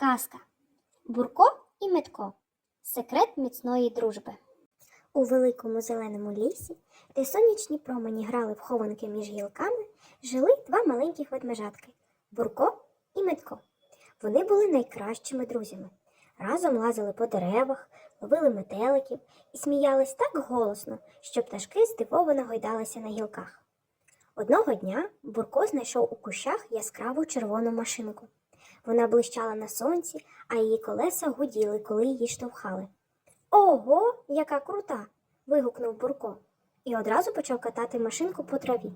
Казка Бурко і Метко. Секрет міцної дружби. У великому зеленому лісі, де сонячні промені грали в хованки між гілками, жили два маленьких ведмежатки Бурко і Метко. Вони були найкращими друзями. Разом лазили по деревах, ловили метеликів і сміялись так голосно, що пташки здивовано гойдалися на гілках. Одного дня Бурко знайшов у кущах яскраву червону машинку. Вона блищала на сонці, а її колеса гуділи, коли її штовхали. Ого, яка крута! вигукнув Бурко і одразу почав катати машинку по траві.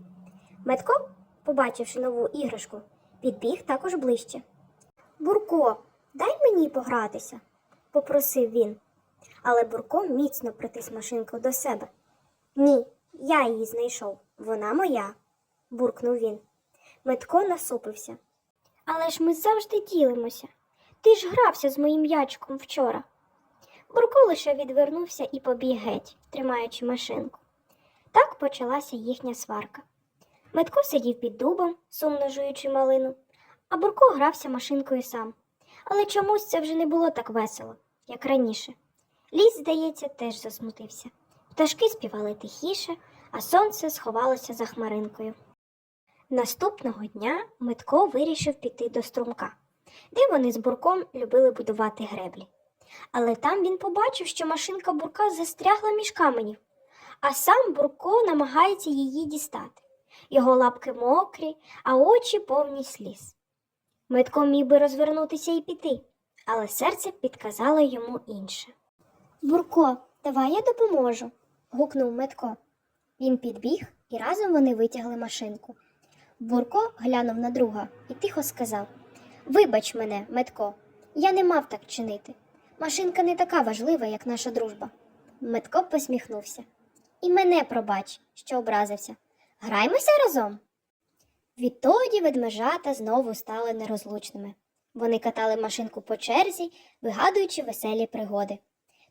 Метко, побачивши нову іграшку, підбіг також ближче. Бурко, дай мені погратися, попросив він. Але Бурко міцно притис машинку до себе. Ні, я її знайшов. Вона моя, буркнув він. Метко насупився. Але ж ми завжди ділимося. Ти ж грався з моїм ячком вчора. Бурко лише відвернувся і побіг геть, тримаючи машинку. Так почалася їхня сварка. Метко сидів під дубом, сумно жуючи малину, а Бурко грався машинкою сам. Але чомусь це вже не було так весело, як раніше. Ліс, здається, теж засмутився. Пташки співали тихіше, а сонце сховалося за хмаринкою. Наступного дня Митко вирішив піти до струмка, де вони з бурком любили будувати греблі. Але там він побачив, що машинка бурка застрягла між каменів, а сам Бурко намагається її дістати. Його лапки мокрі, а очі повні сліз. Митко міг би розвернутися і піти, але серце підказало йому інше. Бурко, давай я допоможу, гукнув Метко. Він підбіг, і разом вони витягли машинку. Бурко глянув на друга і тихо сказав: Вибач мене, Метко, я не мав так чинити. Машинка не така важлива, як наша дружба. Метко посміхнувся. І мене пробач, що образився. Граймося разом. Відтоді ведмежата знову стали нерозлучними. Вони катали машинку по черзі, вигадуючи веселі пригоди.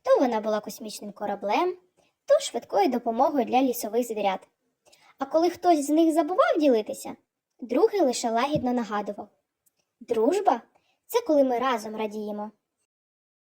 То вона була космічним кораблем, то швидкою допомогою для лісових звірят. А коли хтось з них забував ділитися, другий лише лагідно нагадував: Дружба це коли ми разом радіємо,